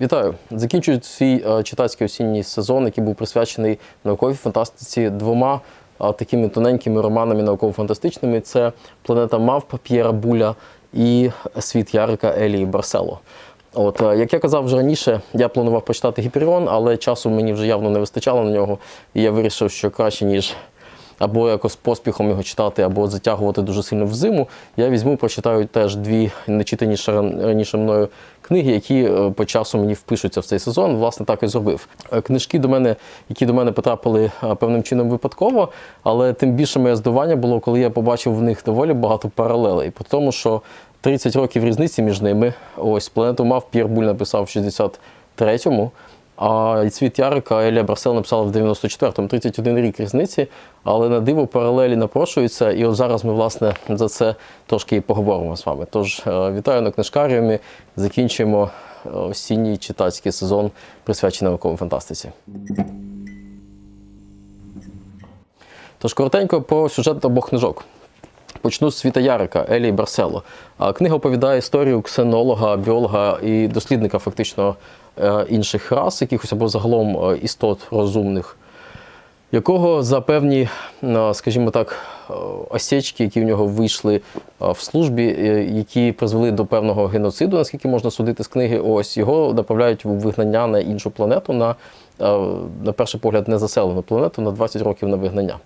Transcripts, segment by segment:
Вітаю! Закінчую свій е, читацький осінній сезон, який був присвячений науковій фантастиці двома е, такими тоненькими романами науково-фантастичними: це Планета мавп П'єра Буля і Світ Ярика Елії Барсело. От, е, як я казав вже раніше, я планував почитати Гіперіон, але часу мені вже явно не вистачало на нього, і я вирішив, що краще, ніж або якось поспіхом його читати, або затягувати дуже сильно в зиму. Я візьму, прочитаю теж дві нечитаніше раніше мною книги, які е, по часу мені впишуться в цей сезон. Власне, так і зробив. Е, Книжки до мене, які до мене потрапили е, певним чином випадково, але тим більше моє здивування було, коли я побачив в них доволі багато паралелей. По тому, що 30 років різниці між ними. Ось планету мав П'єр Буль написав в 63-му. А світ Ярика Елія Барсел написала в 94-му, 31 рік різниці, але на диво паралелі напрошуються. І от зараз ми, власне, за це трошки і поговоримо з вами. Тож е, вітаю на книжкаріумі. Закінчуємо е, осінній читацький сезон, присвячений науковій фантастиці. Тож коротенько про сюжет обох книжок. Почну з світа Ярика Елії Барсело. Книга оповідає історію ксенолога, біолога і дослідника фактично е, інших рас, якихось або загалом е, істот розумних, якого за певні, е, скажімо так, осечки, які в нього вийшли в службі, які призвели до певного геноциду, наскільки можна судити з книги, ось його направляють у вигнання на іншу планету, на, на перший погляд, незаселену планету на 20 років на вигнання.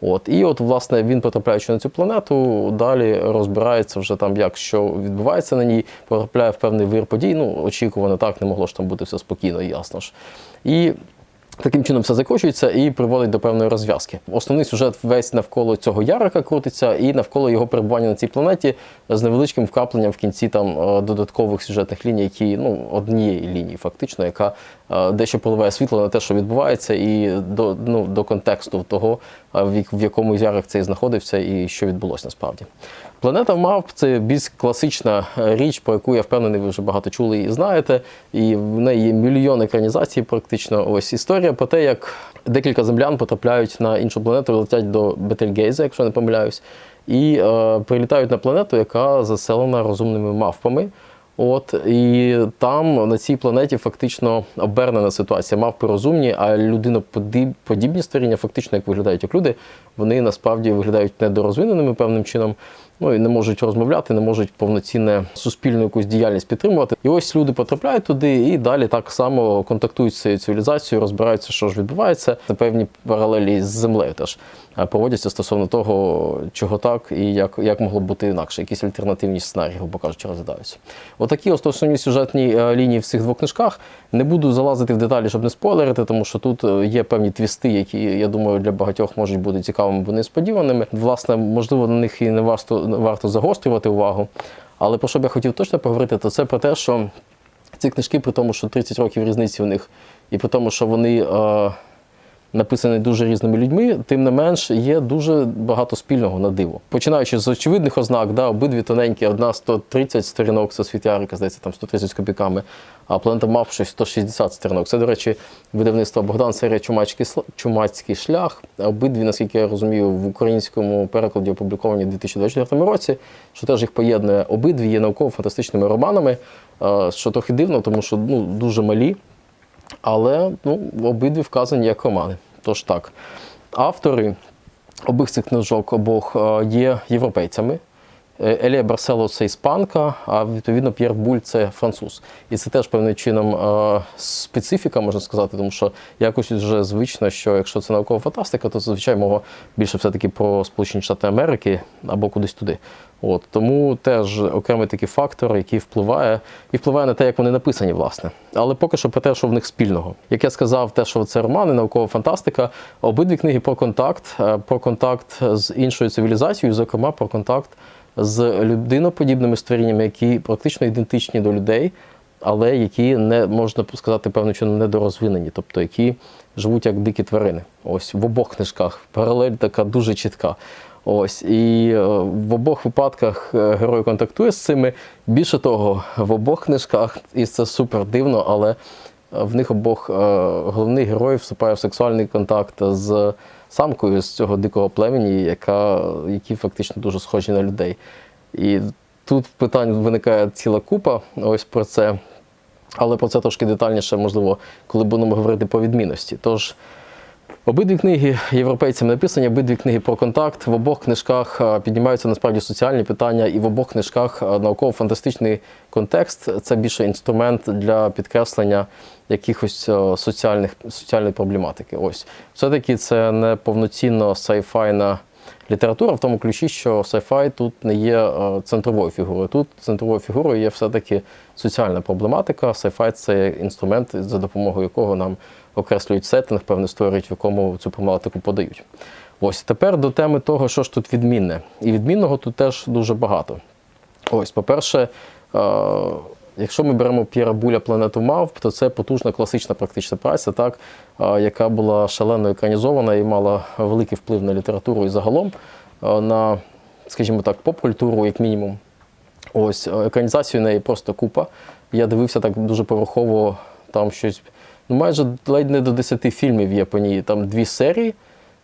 От і от, власне, він потрапляючи на цю планету, далі розбирається вже там, як що відбувається на ній, потрапляє в певний вир подій. Ну, очікувано так, не могло ж там бути все спокійно, ясно ж. І Таким чином все закручується і приводить до певної розв'язки. Основний сюжет весь навколо цього ярика крутиться, і навколо його перебування на цій планеті з невеличким вкрапленням в кінці там е, додаткових сюжетних ліній, які ну однієї лінії, фактично, яка е, дещо поливає світло на те, що відбувається, і до ну до контексту того, е, в якому ярик цей знаходився, і що відбулося насправді. Планета мавп це більш класична е, річ, про яку я впевнений, ви вже багато чули і знаєте. І в неї є мільйон екранізацій, практично. Ось історія про те, як декілька землян потрапляють на іншу планету, летять до Бетельгейза, якщо не помиляюсь, і е, прилітають на планету, яка заселена розумними мавпами. От і там на цій планеті фактично обернена ситуація. Мавпи розумні, а людиноподібні створіння, фактично як виглядають як люди, вони насправді виглядають недорозвиненими певним чином. Ну і не можуть розмовляти, не можуть повноцінне суспільну якусь діяльність підтримувати. І ось люди потрапляють туди і далі так само контактують з цією цивілізацією, розбираються, що ж відбувається. Це певні паралелі з землею теж е, проводяться стосовно того, чого так і як, як могло б бути інакше. Якісь альтернативні сценарії, грубо кажучи, розглядаються. Отакі основні сюжетні е, лінії в цих двох книжках. Не буду залазити в деталі, щоб не спойлерити, тому що тут е, є певні твісти, які я думаю для багатьох можуть бути цікавими або несподіваними. Власне, можливо, на них і не варто варто загострювати увагу. Але про що б я хотів точно поговорити, то це про те, що ці книжки, при тому, що 30 років різниці у них, і при тому, що вони е, написані дуже різними людьми, тим не менш є дуже багато спільного на диво. Починаючи з очевидних ознак, да, обидві тоненькі, одна 130 сторінок, це світярика, здається, там 130 з копійками, а планета мав щось 160 сторінок. Це, до речі, видавництво Богдан серія Чумацький, Чумацький шлях. Обидві, наскільки я розумію, в українському перекладі опубліковані у 2024 році, що теж їх поєднує. Обидві є науково-фантастичними романами, що трохи дивно, тому що ну, дуже малі, але ну, обидві вказані як романи. Тож так. Автори обох цих книжок обох е, є європейцями. Е, Елія Барсело це іспанка, а відповідно П'єр Буль це француз. І це теж певним чином е, специфіка, можна сказати, тому що якось вже звично, що якщо це наукова фантастика, то зазвичай мова більше все-таки про Сполучені Штати Америки або кудись туди. От тому теж окремий такий фактор, який впливає, і впливає на те, як вони написані, власне. Але поки що про те, що в них спільного. Як я сказав, те, що це романи, наукова фантастика, обидві книги про контакт, е, про контакт з іншою цивілізацією, зокрема про контакт з людиноподібними створіннями, які практично ідентичні до людей, але які не можна сказати певним чином недорозвинені, тобто які живуть як дикі тварини. Ось в обох книжках паралель така дуже чітка. Ось і е, в обох випадках е, герой контактує з цими. Більше того, в обох книжках, і це супер дивно, але в них обох е, головний герой вступає в сексуальний контакт з самкою з цього дикого племені, яка, які фактично дуже схожі на людей. І тут питань виникає ціла купа ось про це. Але про це трошки детальніше, можливо, коли будемо говорити по відмінності. Тож, Обидві книги європейцям написані, обидві книги про контакт. В обох книжках е, піднімаються насправді соціальні питання, і в обох книжках е, науково-фантастичний контекст це більше інструмент для підкреслення якихось е, соціальних соціальної проблематики. Ось все-таки це не повноцінно сайфайна література в тому ключі, що сайфай тут не є е, центровою фігурою. Тут центровою фігурою є все-таки соціальна проблематика. Сайфай це інструмент, за допомогою якого нам окреслюють сеттинг, певне створюють, в якому цю проблематику подають. Ось тепер до теми того, що ж тут відмінне. І відмінного тут теж дуже багато. Ось, по-перше, е, якщо ми беремо П'єра Буля Планету Мавп, то це потужна класична практична праця, так, яка була шалено екранізована і мала великий вплив на літературу і загалом на, скажімо так, поп-культуру, як мінімум. Ось екранізацію неї просто купа. Я дивився так дуже поверхово, там щось, ну майже ледь не до 10 фільмів є по ній. Там дві серії.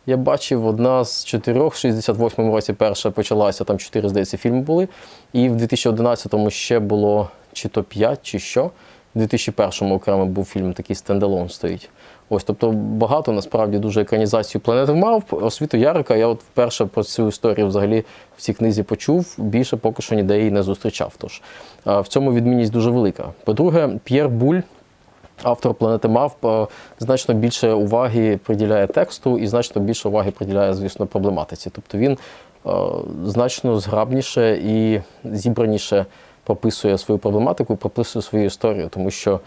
Я бачив одна з чотирьох, в 68-му році перша почалася, там чотири, здається, фільми були. І в 2011-му ще було чи то 5, чи що. В 2001-му окремо був фільм, такий стендалон стоїть. Ось, тобто багато насправді дуже екранізацію планети мавп. Освіту Ярика я от вперше про цю історію взагалі в цій книзі почув. Більше поки що ніде її не зустрічав. Тож в цьому відмінність дуже велика. По-друге, П'єр Буль. Автор планети Мавп е, значно більше уваги приділяє тексту і значно більше уваги приділяє, звісно, проблематиці. Тобто він е, значно зграбніше і зібраніше прописує свою проблематику, прописує свою історію. Тому що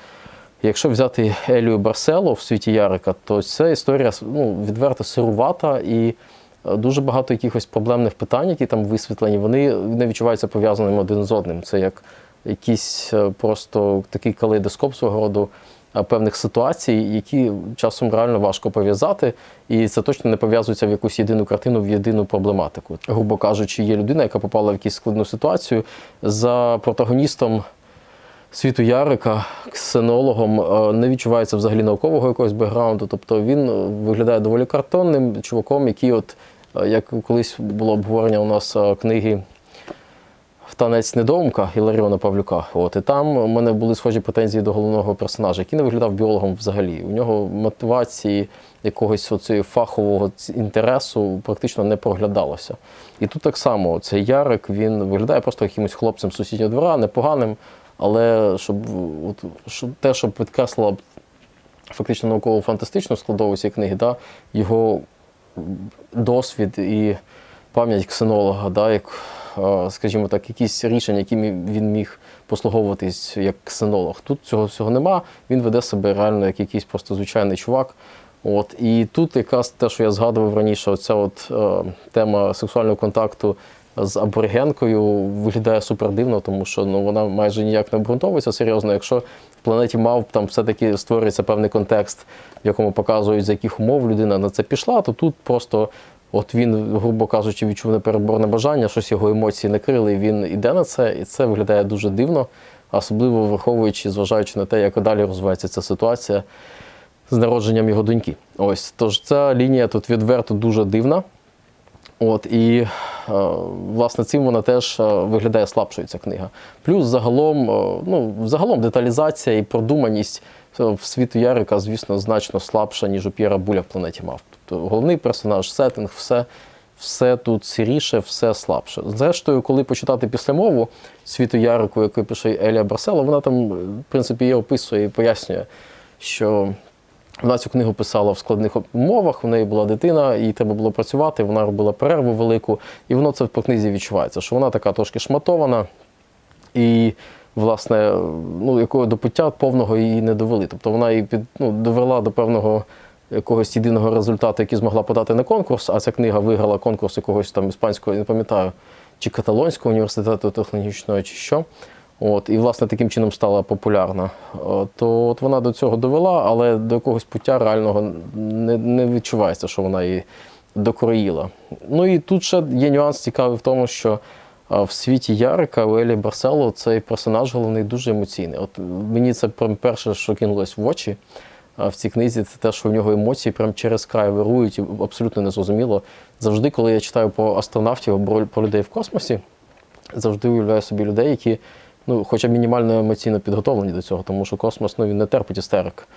якщо взяти Елію Барсело в світі Ярика, то ця історія ну, відверто сирувата і е, дуже багато якихось проблемних питань, які там висвітлені, вони не відчуваються пов'язаними один з одним. Це як якийсь е, просто такий калейдоскоп свого роду певних ситуацій, які часом реально важко пов'язати, і це точно не пов'язується в якусь єдину картину, в єдину проблематику. Грубо кажучи, є людина, яка попала в якусь складну ситуацію за протагоністом. Світу Ярика, ксенологом, е, не відчувається взагалі наукового якогось бекграунду. Тобто він виглядає доволі картонним чуваком, який, от, е, як колись було обговорення у нас е, книги Танець недоумка Іларіона Павлюка. От і там у мене були схожі претензії до головного персонажа, який не виглядав біологом взагалі. У нього мотивації якогось оцього фахового інтересу практично не проглядалося. І тут так само цей Ярик він виглядає просто якимось хлопцем сусіднього двора, непоганим, але щоб, от, щоб те, що підкреслило фактично науково-фантастичну складову цієї книги, да, його досвід і пам'ять ксенолога, да, як, скажімо так, якісь рішення, якими він міг послуговуватись як ксенолог. Тут цього всього нема. Він веде себе реально як якийсь просто звичайний чувак. От і тут якраз те, що я згадував раніше, оця от е, тема сексуального контакту з аборигенкою виглядає супер дивно, тому що ну вона майже ніяк не обґрунтовується серйозно. Якщо в планеті мавп там все-таки створюється певний контекст, в якому показують, за яких умов людина на це пішла, то тут просто от він, грубо кажучи, відчув непереборне бажання, щось його емоції накрили, і він іде на це, і це виглядає дуже дивно, особливо враховуючи, зважаючи на те, як далі розвивається ця ситуація з народженням його доньки. Ось тож ця лінія тут відверто дуже дивна. От і е, власне цим вона теж е, виглядає слабшою ця книга. Плюс загалом, е, ну загалом деталізація і продуманість в світу Ярика, звісно, значно слабша, ніж у П'єра Буля в планеті мав. Тобто головний персонаж, сеттинг, все, все тут сиріше, все слабше. Зрештою, коли почитати післямову світу Ярику, яку пише Елія Барсело, вона там, в принципі, її описує і пояснює, що вона цю книгу писала в складних умовах, у неї була дитина, їй треба було працювати, вона робила перерву велику, і воно це по книзі відчувається, що вона така трошки шматована, і, власне, ну, якого до пуття повного її не довели. Тобто вона її під, ну, довела до певного якогось єдиного результату, який змогла подати на конкурс, а ця книга виграла конкурс якогось там іспанського, не пам'ятаю, чи каталонського університету технологічного, чи що. От, і, власне, таким чином стала популярна. То от вона до цього довела, але до якогось пуття реального не, не відчувається, що вона її докроїла. Ну і тут ще є нюанс цікавий в тому, що в світі Ярика у Елі Барсело цей персонаж головний дуже емоційний. От мені це перше, що кинулось в очі в цій книзі, це те, що в нього емоції прям через край вирують, абсолютно незрозуміло. Завжди, коли я читаю про астронавтів або про людей в космосі, завжди уявляю собі людей, які ну, хоча б мінімально емоційно підготовлені до цього, тому що космос ну, він не терпить істерик.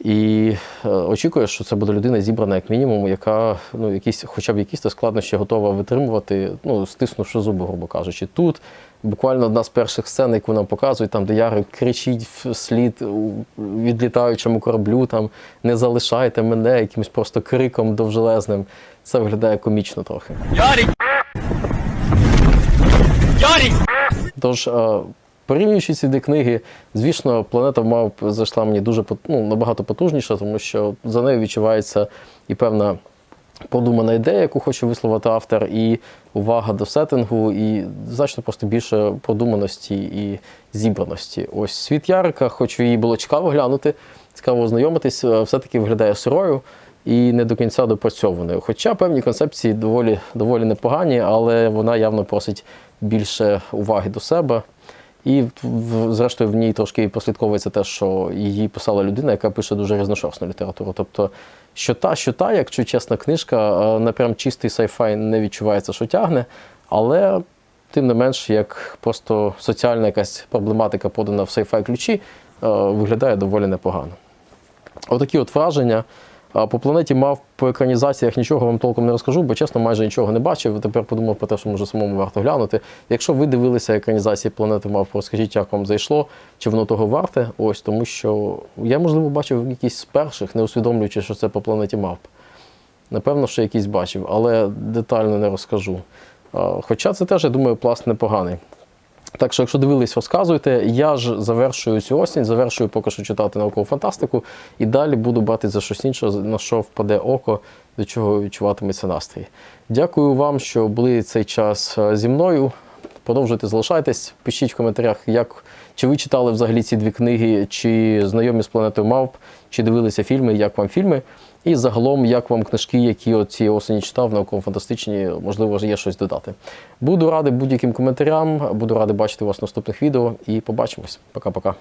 І е, очікуєш, що це буде людина зібрана як мінімум, яка ну, якісь, хоча б якісь то складнощі готова витримувати, ну, стиснувши зуби, грубо кажучи. Тут буквально одна з перших сцен, яку нам показують, там, де Ярик кричить вслід відлітаючому кораблю, там не залишайте мене якимось просто криком довжелезним. Це виглядає комічно трохи. Ярик! Ярик! Тож, е, порівнюючи ці дві книги, звісно, планета мав зайшла мені дуже ну, набагато потужніше, тому що за нею відчувається і певна подумана ідея, яку хоче висловити автор, і увага до сеттингу, і значно просто більше продуманості і зібраності. Ось світ Ярика, хоч її було цікаво глянути, цікаво ознайомитись, е, все-таки виглядає сирою. І не до кінця допрацьованою. Хоча певні концепції доволі, доволі непогані, але вона явно просить більше уваги до себе. І зрештою в ній трошки прослідковується те, що її писала людина, яка пише дуже різношерстну літературу. Тобто, що та, що та, якщо чесна книжка, е, не прям чистий сайфай не відчувається, що тягне, але тим не менш, як просто соціальна якась проблематика подана в сайфай ключі, е, виглядає доволі непогано. Отакі от враження. По планеті мав по екранізаціях нічого вам толком не розкажу, бо чесно, майже нічого не бачив. Тепер подумав про те, що може самому варто глянути. Якщо ви дивилися екранізації планети мав, розкажіть, як вам зайшло, чи воно того варте. Ось тому, що я, можливо, бачив якісь з перших, не усвідомлюючи, що це по планеті мавп. Напевно, що якісь бачив, але детально не розкажу. Хоча це теж, я думаю, пласт непоганий. Так що, якщо дивились, розказуйте. Я ж завершую цю осінь, завершую поки що читати наукову фантастику, і далі буду брати за щось інше, на що впаде око, до чого відчуватиметься настрій. Дякую вам, що були цей час е, зі мною. Продовжуйте залишайтесь, пишіть в коментарях, як чи ви читали взагалі ці дві книги, чи знайомі з планетою Мавп, чи дивилися фільми, як вам фільми. І загалом, як вам книжки, які от цієї осені читав, науково-фантастичні, можливо, є щось додати. Буду радий будь-яким коментарям, буду радий бачити вас в наступних відео і побачимось. Пока-пока.